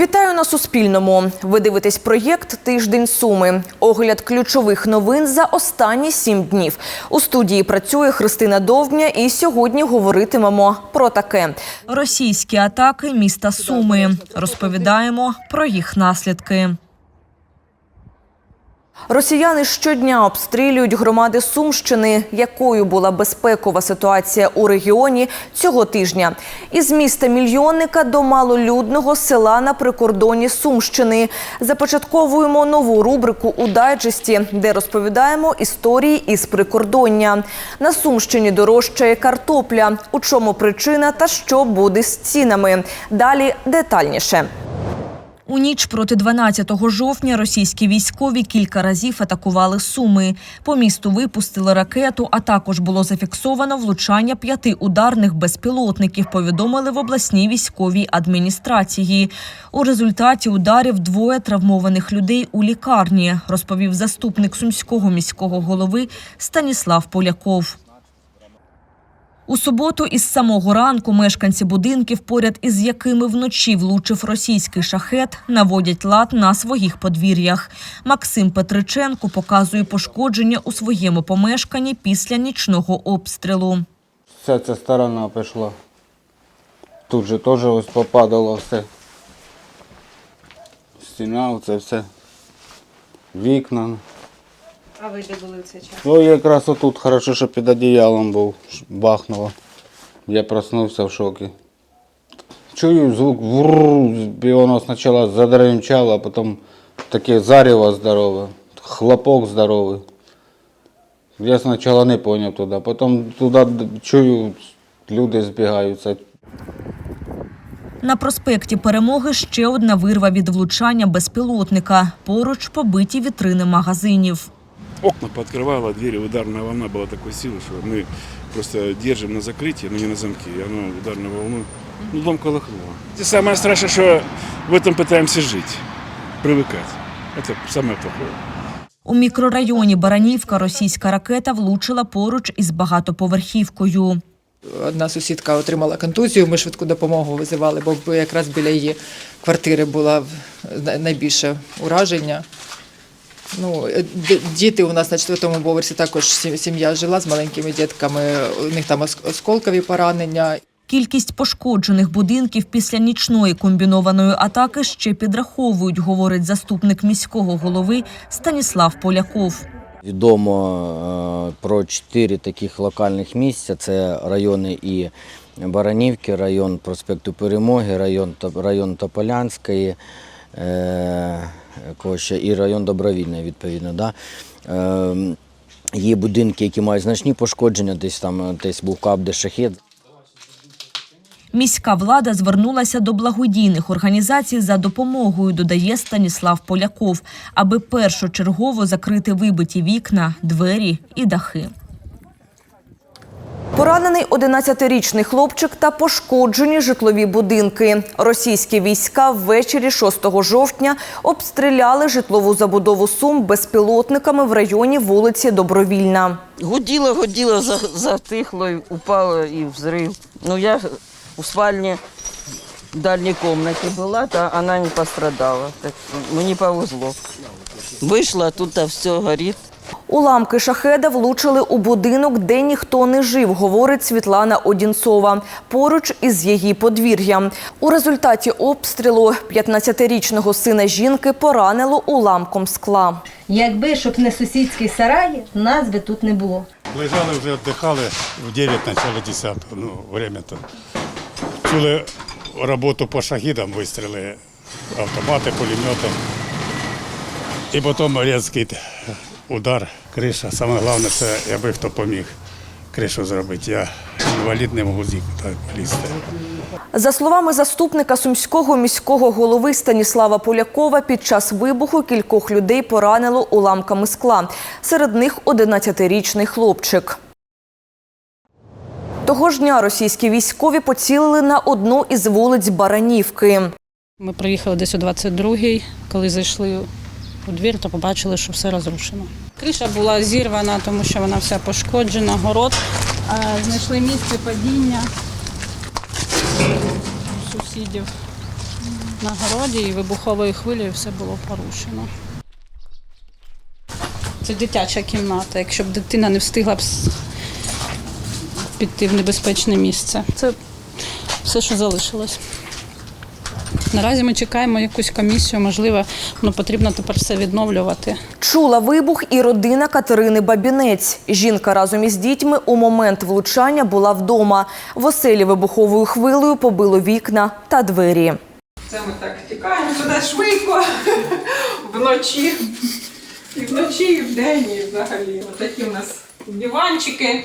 Вітаю на Суспільному. Ви дивитесь проєкт Тиждень Суми. Огляд ключових новин за останні сім днів. У студії працює Христина Довбня, і сьогодні говоритимемо про таке. Російські атаки міста Суми. Розповідаємо про їх наслідки. Росіяни щодня обстрілюють громади Сумщини. Якою була безпекова ситуація у регіоні цього тижня? Із міста мільйонника до малолюдного села на прикордоні Сумщини. Започатковуємо нову рубрику у дайджесті, де розповідаємо історії із прикордоння. На Сумщині дорожчає картопля. У чому причина та що буде з цінами? Далі детальніше. У ніч проти 12 жовтня російські військові кілька разів атакували Суми. По місту випустили ракету, а також було зафіксовано влучання п'яти ударних безпілотників, повідомили в обласній військовій адміністрації. У результаті ударів двоє травмованих людей у лікарні, розповів заступник сумського міського голови Станіслав Поляков. У суботу із самого ранку мешканці будинків, поряд із якими вночі влучив російський шахет, наводять лад на своїх подвір'ях. Максим Петриченко показує пошкодження у своєму помешканні після нічного обстрілу. Вся ця сторона пішла. Тут же теж ось попадало все. Стіна, оце все. Вікна. А ви де були в цей час? Ну, якраз отут хорошо, що під одіялом був, бахнуло. Я проснувся в шокі. Чую звук і воно спочатку задренчало, а потім таке зарево здорове, хлопок здоровий. Я спочатку не зрозумів туди, потім туди чую, люди збігаються. На проспекті Перемоги ще одна вирва від влучання безпілотника. Поруч побиті вітрини магазинів Окна пооткрывало, двери, ударная волна была такой силы, что мы просто держим на закрытии, но не на замке, и оно ударной волной, ну, дом колыхнуло. И самое страшное, что в этом пытаемся жить, привыкать. Это самое плохое. У мікрорайоні Баранівка російська ракета влучила поруч із багатоповерхівкою. Одна сусідка отримала контузію, ми швидку допомогу визивали, бо якраз біля її квартири було най- найбільше ураження. Ну, е, діти у нас на четвертому поверсі також сім'я жила з маленькими дітками. У них там осколкові поранення. Кількість пошкоджених будинків після нічної комбінованої атаки ще підраховують, говорить заступник міського голови Станіслав Поляков. Відомо е, про чотири таких локальних місця. Це райони і Баранівки, район проспекту Перемоги, район, район Тополянської е, кого ще, і район Добровільний, відповідно. Да? Е, є будинки, які мають значні пошкодження, десь там десь був кап, де шахет. Міська влада звернулася до благодійних організацій за допомогою, додає Станіслав Поляков, аби першочергово закрити вибиті вікна, двері і дахи. Поранений 11-річний хлопчик та пошкоджені житлові будинки. Російські війська ввечері 6 жовтня обстріляли житлову забудову Сум безпілотниками в районі вулиці Добровільна. Гуділо, гуділо, за- затихло, упало і взрив. Ну, я у спальні в дальній кімнаті була, та вона не пострадала. Так мені повезло. Вийшла, тут все горить. Уламки шахеда влучили у будинок, де ніхто не жив, говорить Світлана Одінцова. Поруч із її подвір'ям. У результаті обстрілу 15-річного сина жінки поранило уламком скла. Якби щоб не сусідські сараї, нас би тут не було. Лежали вже віддихали в 9, начало 10, ну, время то. Чули роботу по шахідам, вистріли, автомати, пулемети. І потім різкий удар, криша. Саме головне, це аби хто поміг кришу зробити. Я інвалід не можу так полізти. За словами заступника сумського міського голови Станіслава Полякова, під час вибуху кількох людей поранило уламками скла. Серед них 11-річний хлопчик. Того ж дня російські військові поцілили на одну із вулиць Баранівки. Ми приїхали десь о 22-й, коли зайшли у двір, то побачили, що все розрушено. Криша була зірвана, тому що вона вся пошкоджена, город. Знайшли місце падіння сусідів. на городі і вибуховою хвилею все було порушено. Це дитяча кімната. Якщо б дитина не встигла б піти в небезпечне місце. Це все, що залишилось. Наразі ми чекаємо якусь комісію, можливо, ну, потрібно тепер все відновлювати. Чула вибух і родина Катерини Бабінець. Жінка разом із дітьми у момент влучання була вдома. В оселі вибуховою хвилею побило вікна та двері. Це ми так тікаємо туди швидко вночі. І вночі, і вдень, і взагалі. Отакі у нас диванчики,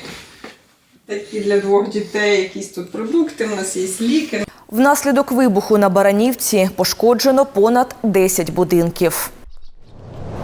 такі для двох дітей, якісь тут продукти, у нас є ліки. Внаслідок вибуху на Баранівці пошкоджено понад 10 будинків.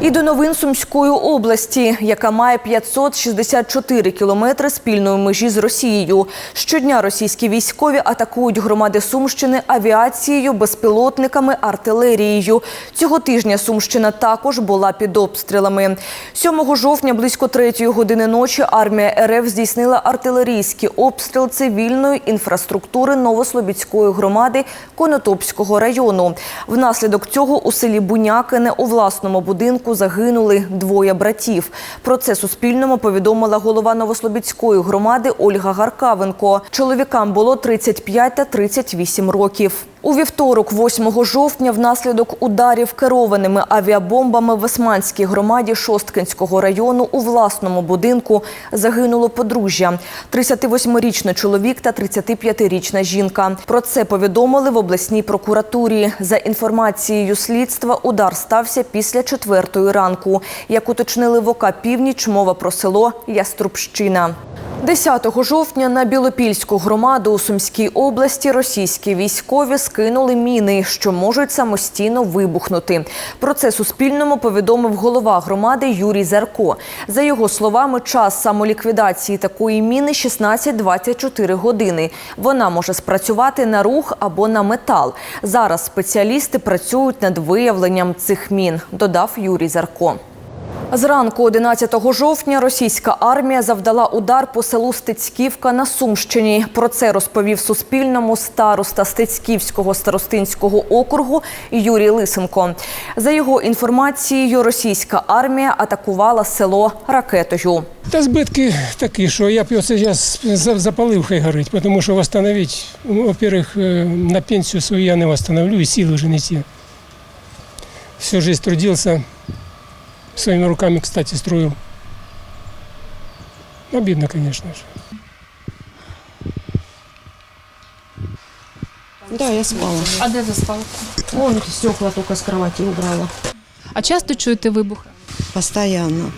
І до новин Сумської області, яка має 564 кілометри спільної межі з Росією. Щодня російські військові атакують громади Сумщини авіацією, безпілотниками, артилерією. Цього тижня Сумщина також була під обстрілами. 7 жовтня близько 3 години ночі армія РФ здійснила артилерійський обстріл цивільної інфраструктури Новослобідської громади Конотопського району. Внаслідок цього у селі Бунякине у власному будинку загинули двоє братів. Про це Суспільному повідомила голова Новослобідської громади Ольга Гаркавенко. Чоловікам було 35 та 38 років. У вівторок, 8 жовтня, внаслідок ударів керованими авіабомбами в Османській громаді Шосткинського району у власному будинку загинуло подружжя. 38-річний чоловік та 35-річна жінка. Про це повідомили в обласній прокуратурі. За інформацією слідства, удар стався після четвертої ранку. Як уточнили в ОК «Північ», мова про село Яструбщина. 10 жовтня на Білопільську громаду у Сумській області російські військові скинули міни, що можуть самостійно вибухнути. Про це Суспільному повідомив голова громади Юрій Зарко. За його словами, час самоліквідації такої міни 16-24 години. Вона може спрацювати на рух або на метал. Зараз спеціалісти працюють над виявленням цих мін, додав Юрій Зарко. Зранку 11 жовтня російська армія завдала удар по селу Стецьківка на Сумщині. Про це розповів Суспільному староста Стецьківського старостинського округу Юрій Лисенко. За його інформацією, російська армія атакувала село ракетою. Та збитки такі, що я б його зараз запалив, хай горить, тому що восстановити, ну, во-первых, е, на пенсію свою я не восстановлю, і сили вже не ті. Всю жизнь трудился, своими руками, кстати, строил. Обидно, конечно же. Да, я спала. А де спали? Вон стекла только с кровати убрала. А часто чуєте вибухи? Постоянно.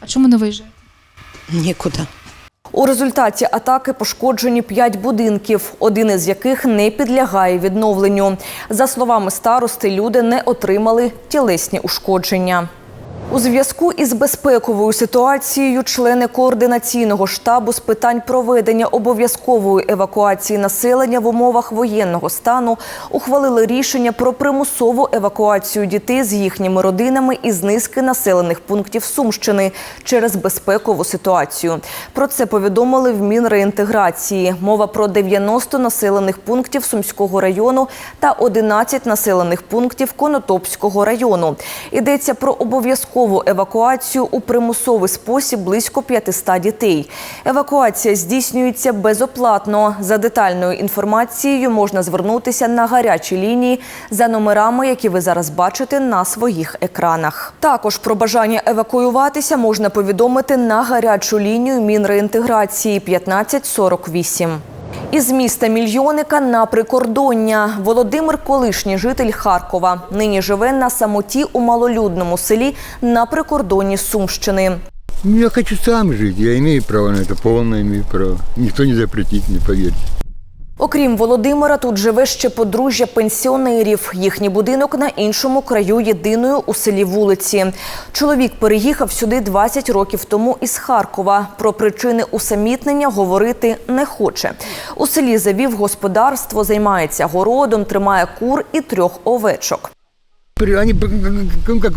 А чому не виїжджаєте? Некуда. У результаті атаки пошкоджені п'ять будинків, один із яких не підлягає відновленню. За словами старости, люди не отримали тілесні ушкодження. У зв'язку із безпековою ситуацією члени координаційного штабу з питань проведення обов'язкової евакуації населення в умовах воєнного стану ухвалили рішення про примусову евакуацію дітей з їхніми родинами із низки населених пунктів Сумщини через безпекову ситуацію. Про це повідомили в Мінреінтеграції. Мова про 90 населених пунктів Сумського району та 11 населених пунктів Конотопського району. Йдеться про обов'язкову евакуацію у примусовий спосіб близько 500 дітей. Евакуація здійснюється безоплатно. За детальною інформацією можна звернутися на гарячі лінії за номерами, які ви зараз бачите на своїх екранах. Також про бажання евакуюватися можна повідомити на гарячу лінію Мінреінтеграції 1548. Із міста мільйонника на прикордоння Володимир, колишній житель Харкова, нині живе на самоті у малолюдному селі на прикордонні Сумщини. Ну, я хочу сам жить, я имею право на это, полное имею право. Никто не запретит не поверьте. Окрім Володимира, тут живе ще подружжя пенсіонерів. Їхній будинок на іншому краю єдиної у селі вулиці. Чоловік переїхав сюди 20 років тому із Харкова. Про причини усамітнення говорити не хоче. У селі завів господарство, займається городом, тримає кур і трьох овечок. При- Они б- как, как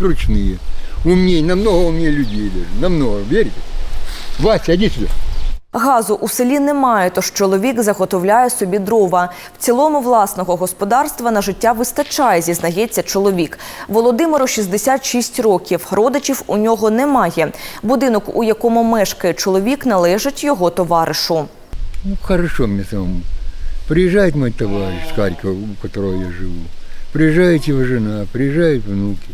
намного умнее людей. Намного, верите? Вася, иди сюда. Газу у селі немає, тож чоловік заготовляє собі дрова. В цілому власного господарства на життя вистачає, зізнається чоловік. Володимиру 66 років. Родичів у нього немає. Будинок, у якому мешкає чоловік, належить його товаришу. Ну, хорошо мне самому. Приезжает мой товарищ с Харькова, у которого я живу. Приезжает его жена, приезжают внуки.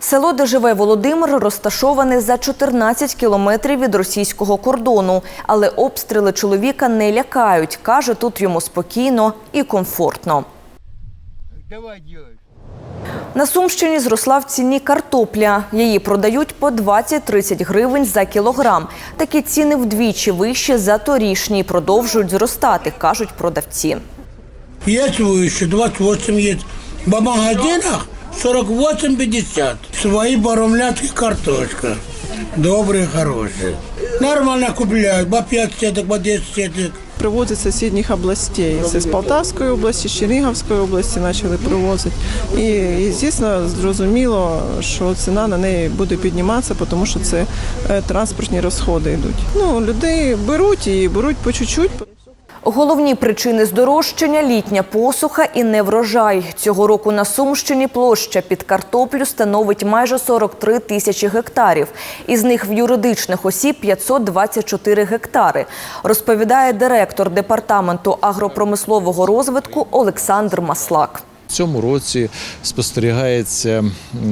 Село, де живе Володимир, розташоване за 14 кілометрів від російського кордону. Але обстріли чоловіка не лякають. Каже, тут йому спокійно і комфортно. Давай. На Сумщині зросла в ціні картопля. Її продають по 20-30 гривень за кілограм. Такі ціни вдвічі вищі за торішні. Продовжують зростати, кажуть продавці. Есть выше, 28 есть. В магазинах 48,50. Свои барумлятки картошка. Добрые, хорошие. Нормально купляют, по 5 сеток, по 10 сеток. Привозять з сусідніх областей. Це з Полтавської області, з Чернігівської області почали привозити. І, і звісно, зрозуміло, що ціна на неї буде підніматися, тому що це е, транспортні розходи йдуть. Ну, людей беруть і беруть по чуть-чуть. Головні причини здорожчання – літня посуха і неврожай. Цього року на Сумщині площа під картоплю становить майже 43 тисячі гектарів. Із них в юридичних осіб 524 гектари, розповідає директор департаменту агропромислового розвитку Олександр Маслак. Цьому році спостерігається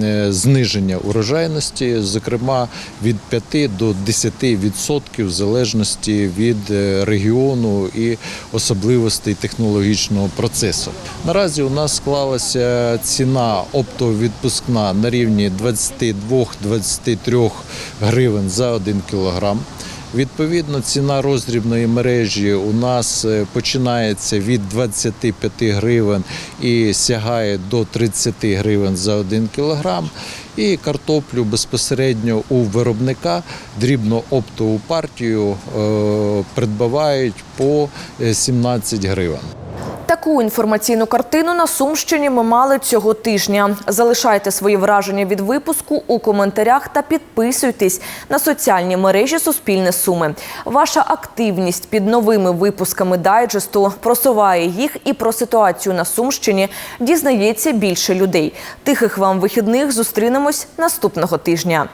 е, зниження урожайності, зокрема від 5 до 10% в залежності від е, регіону і особливостей технологічного процесу. Наразі у нас склалася ціна оптовідпускна на рівні 22-23 гривень за 1 кілограм. Відповідно, ціна роздрібної мережі у нас е, починається від 25 гривень і сягає до 30 гривень за 1 кілограм. І картоплю безпосередньо у виробника дрібно оптову партію е, придбавають по е, 17 гривень. Таку інформаційну картину на Сумщині ми мали цього тижня. Залишайте свої враження від випуску у коментарях та підписуйтесь на соціальні мережі Суспільне Суми. Ваша активність під новими випусками дайджесту просуває їх і про ситуацію на Сумщині дізнається більше людей. Тихих вам вихідних зустрінемось наступного тижня.